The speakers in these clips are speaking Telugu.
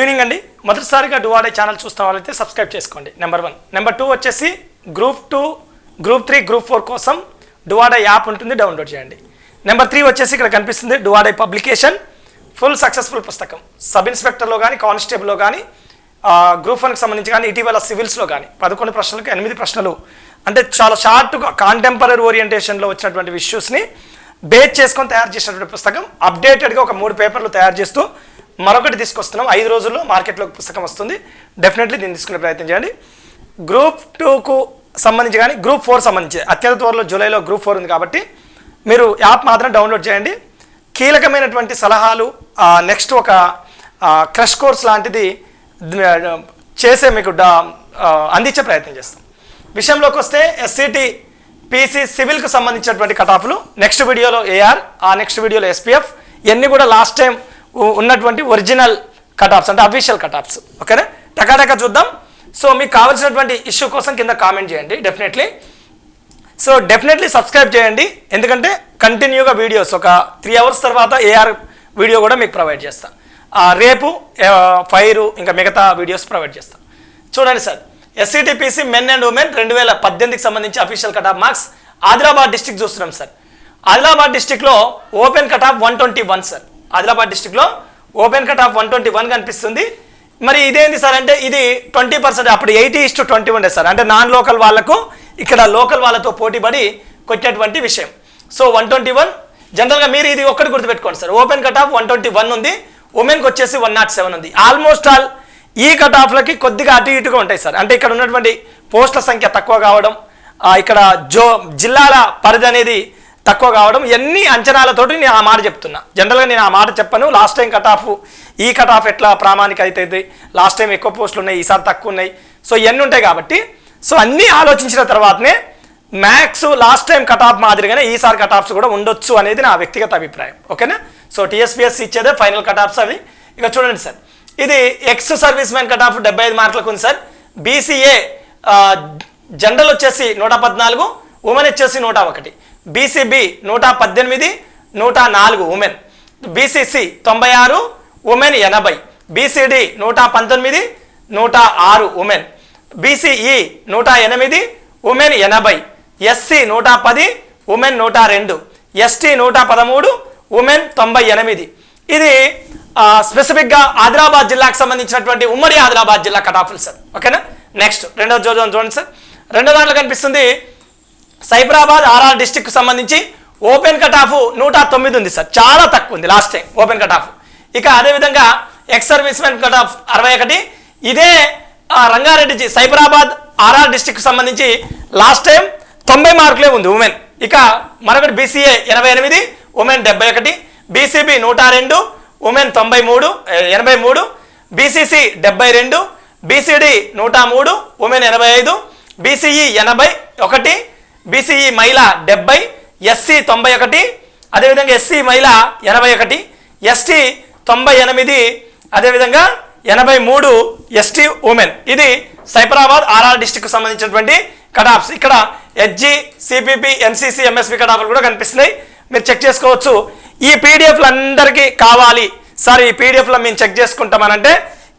ఈవినింగ్ అండి. మొదటిసారిగా డువాడే ఛానల్ చూస్తున్న వాళ్ళైతే సబ్స్క్రైబ్ చేసుకోండి. నెంబర్ వన్ నెంబర్ టూ వచ్చేసి group two group three group four కోసం డువాడే యాప్ ఉంటుంది. డౌన్లోడ్ చేయండి. నెంబర్ త్రీ వచ్చేసి ఇక్కడ కనిపిస్తుంది డువాడే పబ్లికేషన్. ఫుల్ సక్సెస్ఫుల్ పుస్తకం. సబ్ ఇన్స్పెక్టర్లో కానీ కానిస్టేబుల్లో కానీ గ్రూప్ వన్కి సంబంధించి కానీ ఇటీవల సివిల్స్లో కానీ పదకొండు ప్రశ్నలకు ఎనిమిది ప్రశ్నలు. అంటే చాలా షార్ట్గా కాంటెంపరీ ఓరియంటేషన్లో వచ్చినటువంటి ఇష్యూస్ని బేస్ చేసుకొని తయారు చేసినటువంటి పుస్తకం. అప్డేటెడ్గా ఒక మూడు పేపర్లు తయారు చేస్తూ మరొకటి తీసుకొస్తున్నాం. ఐదు రోజుల్లో మార్కెట్లోకి పుస్తకం వస్తుంది. డెఫినెట్లీ దీన్ని తీసుకునే ప్రయత్నం చేయండి. గ్రూప్ టూకు సంబంధించి కానీ గ్రూప్ ఫోర్ సంబంధించి. అత్యంత త్వరలో జూలైలో గ్రూప్ ఫోర్ ఉంది కాబట్టి మీరు యాప్ మాత్రం డౌన్లోడ్ చేయండి. కీలకమైనటువంటి సలహాలు నెక్స్ట్ ఒక క్రష్ కోర్స్ లాంటిది చేసే మీకు డా- అందించే ప్రయత్నం చేస్తాం. విషయంలోకి వస్తే ఎస్సిటి పీసీ సివిల్కు సంబంధించినటువంటి కటాఫ్లు. నెక్స్ట్ వీడియోలో ఏఆర్ ఆ నెక్స్ట్ వీడియోలో ఎస్పీఎఫ్ ఇవన్నీ కూడా లాస్ట్ టైం ఉన్నటువంటి ఒరిజినల్ కటాప్స్ అంటే అఫీషియల్ కటాప్స్. ఓకేనా? టకాటకా చూద్దాం. సో మీకు కావాల్సినటువంటి ఇష్యూ కోసం కింద కామెంట్ చేయండి డెఫినెట్లీ. సో డెఫినెట్లీ సబ్స్క్రైబ్ చేయండి. ఎందుకంటే కంటిన్యూగా వీడియోస్ ఒక త్రీ అవర్స్ తర్వాత ఏఆర్ వీడియో కూడా మీకు ప్రొవైడ్ చేస్తాను రేపు ఫైర్ ఇంకా మిగతా వీడియోస్ ప్రొవైడ్ చేస్తాం. చూడండి sir SCTPC men and women రెండు వేల పద్దెనిమిదికి సంబంధించి official cutoff marks Adilabad district చూస్తున్నాం సార్. ఆదిలాబాద్ డిస్టిక్లో open cutoff one twenty one sir. Adilabad డిస్టిక్లో open cut off one twenty one కనిపిస్తుంది. మరి ఇదేంటి సార్ అంటే ఇది ట్వంటీ పర్సెంట్ అప్పుడు ఎయిటీ ఇస్ టు ట్వంటీ ఉండే సార్. అంటే నాన్ లోకల్ వాళ్ళకు ఇక్కడ లోకల్ వాళ్ళతో పోటీపడి కొట్టేటువంటి విషయం. సో వన్ ట్వంటీ వన్ జనరల్గా మీరు ఇది ఒక్కటి గుర్తుపెట్టుకోండి sir. Open cut off one twenty one ఉంది ఉమెన్కి వచ్చేసి వన్ నాట్ సెవెన్ ఉంది. ఆల్మోస్ట్ ఆల్ ఈ కట్ ఆఫ్లకి కొద్దిగా అటు ఇటుగా ఉంటాయి సార్. అంటే ఇక్కడ ఉన్నటువంటి పోస్టుల సంఖ్య తక్కువ కావడం ఇక్కడ జో జిల్లాల పరిధి అనేది తక్కువ కావడం ఎన్ని అంచనాలతోటి నేను ఆ మాట చెప్తున్నా. జనరల్గా నేను ఆ మాట చెప్పను. లాస్ట్ టైం కట్ ఆఫ్ ఈ కట్ ఆఫ్ ఎట్లా ప్రామాణిక అవుతుంది లాస్ట్ టైం ఎక్కువ పోస్టులు ఉన్నాయి ఈసారి తక్కువ ఉన్నాయి. సో ఇవన్నీ ఉంటాయి కాబట్టి సో అన్నీ ఆలోచించిన తర్వాతనే maths last time cut off మాదిరిగానే ఈసారి కట్ ఆఫ్స్ కూడా ఉండొచ్చు అనేది నా వ్యక్తిగత అభిప్రాయం. ఓకేనా? సో టీఎస్పీఎస్ ఇచ్చేదే ఫైనల్ కట్ ఆఫ్స్ అవి. ఇక చూడండి సార్. ఇది ex service man cut off డెబ్బై ఐదు మార్కులకు ఉంది సార్. బీసీఏ జనరల్ వచ్చేసి నూట పద్నాలుగు ఉమెన్ వచ్చేసి నూట ఒకటి. బీసీబీ నూట పద్దెనిమిది నూట నాలుగు ఉమెన్ బీసీసీ తొంభై ఆరు ఉమెన్ ఎనభై. బీసీడీ నూట పంతొమ్మిది నూట ఆరు ఉమెన్ బీసీఈ నూట ఎనిమిది ఉమెన్ ఎనభై. ఎస్సీ నూట పది ఉమెన్ నూట రెండు. ఎస్టీ నూట పదమూడు ఉమెన్ తొంభై ఎనిమిది. ఇది స్పెసిఫిక్గా ఆదిలాబాద్ జిల్లాకు సంబంధించినటువంటి ఉమ్మడి ఆదిలాబాద్ జిల్లా కటాఫుల్ సార్ ఓకేనా నెక్స్ట్ రెండో చూద్దాం చూడండి సార్ రెండో దాంట్లో కనిపిస్తుంది సైబరాబాద్ ఆర్ఆర్ డిస్టిక్ సంబంధించి ఓపెన్ కట్ ఆఫ్ నూట తొమ్మిది ఉంది సార్. చాలా తక్కువ ఉంది last time open cut off ఇక అదేవిధంగా ex service men cut off అరవై ఒకటి. ఇదే రంగారెడ్డి సైబరాబాద్ ఆర్ఆర్ డిస్టిక్ సంబంధించి లాస్ట్ టైం తొంభై మార్కులే ఉంది ఉమెన్ ఇక మరొకటి బీసీఏ ఎనభై ఎనిమిది ఉమెన్ డెబ్బై ఒకటి. బీసీబీ నూట రెండు ఉమెన్ తొంభై మూడు ఎనభై మూడు. బీసీసీ డెబ్బై రెండు బీసీడీ నూట మూడు ఉమెన్ ఎనభై ఐదు. బీసీఈ ఎనభై ఒకటి. బీసీఈ మహిళ డెబ్బై ఎస్సీ తొంభై ఒకటి అదేవిధంగా ఎస్సీ మహిళ ఎనభై ఒకటి ఎస్టీ తొంభై ఎనిమిది అదేవిధంగా ఎనభై మూడు ఎస్టీ ఉమెన్ ఇది సైబరాబాద్ ఆర్ఆర్ డిస్టిక్ సంబంధించినటువంటి కటాఫ్స్. ఇక్కడ హెచ్జి సిపిపి ఎన్సిసి ఎంఎస్పి కటాఫ్లు కూడా కనిపిస్తున్నాయి. మీరు చెక్ చేసుకోవచ్చు. ఈ పీడిఎఫ్లు అందరికీ కావాలి. సార్ ఈ పీడిఎఫ్లో మేము చెక్ చేసుకుంటామనంటే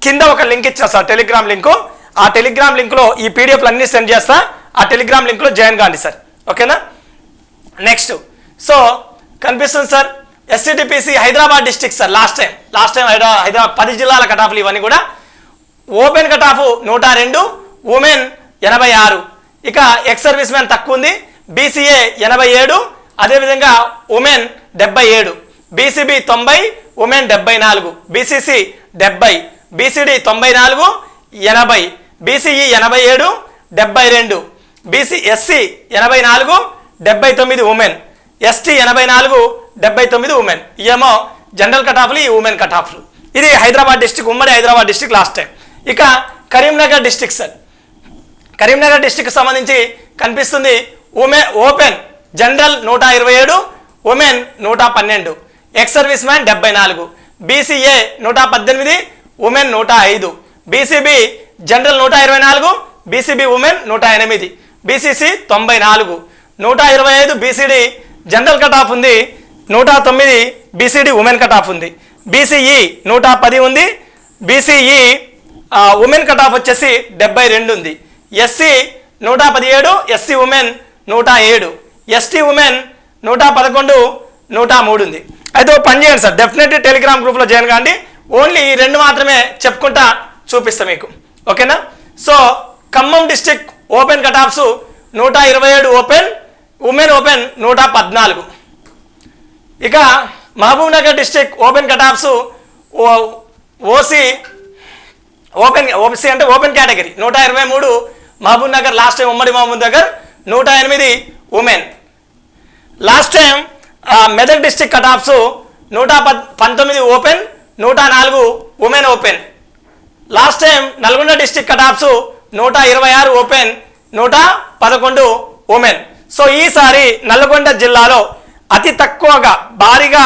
కింద ఒక లింక్ ఇచ్చా సార్ టెలిగ్రామ్ లింకు. ఆ టెలిగ్రామ్ లింక్లో ఈ పీడిఎఫ్లు అన్నీ సెండ్ చేస్తా. ఆ టెలిగ్రామ్ లింక్లో జాయిన్ కాండి సార్. ఓకేనా? నెక్స్ట్. సో కనిపిస్తుంది sir SCTPC Hyderabad district sir last time. Last time హైదరా హైదరాబాద్ పది జిల్లాల కటాఫ్లు ఇవన్నీ కూడా. ఓపెన్ కటాఫ్ నూట రెండు ఉమెన్ ఎనభై ఆరు. ఇక ఎక్స్ సర్వీస్ మ్యాన్ తక్కువ ఉంది. బీసీఏ ఎనభై ఏడు అదేవిధంగా ఉమెన్ డెబ్బై ఏడు. బీసీబీ తొంభై ఉమెన్ డెబ్బై నాలుగు. బీసీసీ డెబ్బై. బీసీడీ తొంభై నాలుగు ఎనభై. బీసీఈ ఎనభై ఏడు డెబ్బై రెండు. బీసీ ఎస్సీ ఎనభై నాలుగు డెబ్బై తొమ్మిది ఉమెన్. ఎస్టీ ఎనభై నాలుగు డెబ్బై తొమ్మిది ఉమెన్. ఏమో జనరల్ కటాఫ్లు ఈ ఉమెన్ కటాఫ్లు ఇది హైదరాబాద్ డిస్టిక్ ఉమ్మడి హైదరాబాద్ డిస్టిక్ లాస్ట్ టైం. ఇక Karimnagar district sir. Karimnagar district సంబంధించి కనిపిస్తుంది ఉమెన్ ఓపెన్ జనరల్ నూట ఇరవై ఏడు ఉమెన్ నూట పన్నెండు ఎక్స్ సర్వీస్ మ్యాన్ డెబ్బై నాలుగు బీసీఏ నూట పద్దెనిమిది ఉమెన్ నూట ఐదు బీసీబీ జనరల్ నూట ఇరవై నాలుగు బీసీబీ ఉమెన్ నూట ఎనిమిది. బీసీసీ తొంభై నాలుగు. నూట ఇరవై ఐదు బీసీడీ జనరల్ కట్ ఆఫ్ ఉంది. నూట తొమ్మిది బీసీడీ ఉమెన్ కట్ ఆఫ్ ఉంది. బీసీఈ నూట పది ఉంది. బీసీఈ ఉమెన్ కట్ ఆఫ్ వచ్చేసి డెబ్బై రెండు ఉంది. ఎస్సీ నూట పదిహేడు ఎస్సీ ఉమెన్ నూట ఏడు. ఎస్టీ ఉమెన్ నూట పదకొండు నూట మూడు ఉంది. అయితే ఓ పని చేయండి సార్. డెఫినెట్లీ టెలిగ్రామ్ గ్రూప్లో జాయిన్ కాండి. ఓన్లీ ఈ రెండు మాత్రమే చెప్పుకుంటా చూపిస్తా మీకు. ఓకేనా? So Khammam district open cutoffs నూట ఇరవై ఏడు ఓపెన్ ఉమెన్ ఓపెన్ నూట పద్నాలుగు. ఇక Mahabubnagar district open cutoffs O OC open OBC అంటే ఓపెన్ కేటగిరీ నూట ఇరవై మూడు మహబూబ్ నగర్ లాస్ట్ టైం ఉమ్మడి మహబూబ్ నగర్ నూట ఎనిమిది women. Last time Medak district cutoffs నూట పద్ పంతొమ్మిది ఓపెన్ నూట నాలుగు women open. Last time Nalgonda district cutoffs నూట ఇరవై ఆరు ఓపెన్ నూట పదకొండు ఉమెన్. సో ఈసారి నల్గొండ జిల్లాలో అతి తక్కువగా భారీగా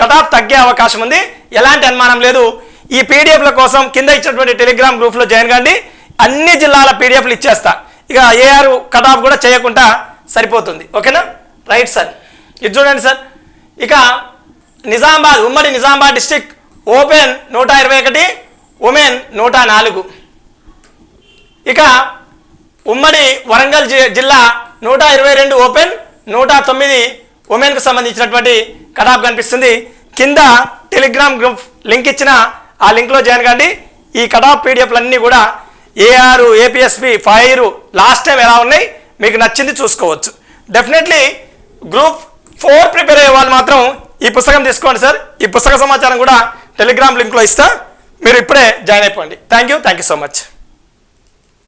కటాఫ్ తగ్గే అవకాశం ఉంది. ఎలాంటి అనుమానం లేదు. ఈ పీడిఎఫ్ల కోసం కింద ఇచ్చినటువంటి టెలిగ్రామ్ గ్రూప్లో జాయిన్ కండి. అన్ని జిల్లాల పీడిఎఫ్లు ఇచ్చేస్తా. ఇక ఏఆర్ కటాఫ్ కూడా చేయకుండా సరిపోతుంది. ఓకేనా? Right sir. ఇది చూడండి సార్. ఇక నిజామాబాద్ ఉమ్మడి నిజామాబాద్ డిస్టిక్ ఓపెన్ నూట ఇరవై ఒకటి ఉమెన్ నూట నాలుగు. ఇక ఉమ్మడి వరంగల్ జి- జిల్లా నూట ఇరవై రెండు ఓపెన్ నూట తొమ్మిది ఉమెన్కు సంబంధించినటువంటి కటాప్ కనిపిస్తుంది. కింద టెలిగ్రామ్ గ్రూప్ లింక్ ఇచ్చిన ఆ లింక్లో జాయిన్ కండి. ఈ కటాప్ పీడిఎఫ్లన్నీ కూడా AR APSP fire last time ఎలా ఉన్నాయి మీకు నచ్చింది చూసుకోవచ్చు. డెఫినెట్లీ గ్రూప్ ఫోర్ ప్రిపేర్ అయ్యే వాళ్ళు మాత్రం ఈ పుస్తకం తీసుకోండి సార్. ఈ పుస్తక సమాచారం కూడా టెలిగ్రామ్ లింక్లో ఇస్తా. మీరు ఇప్పుడే జాయిన్ అయిపోండి. Thank you thank you so much.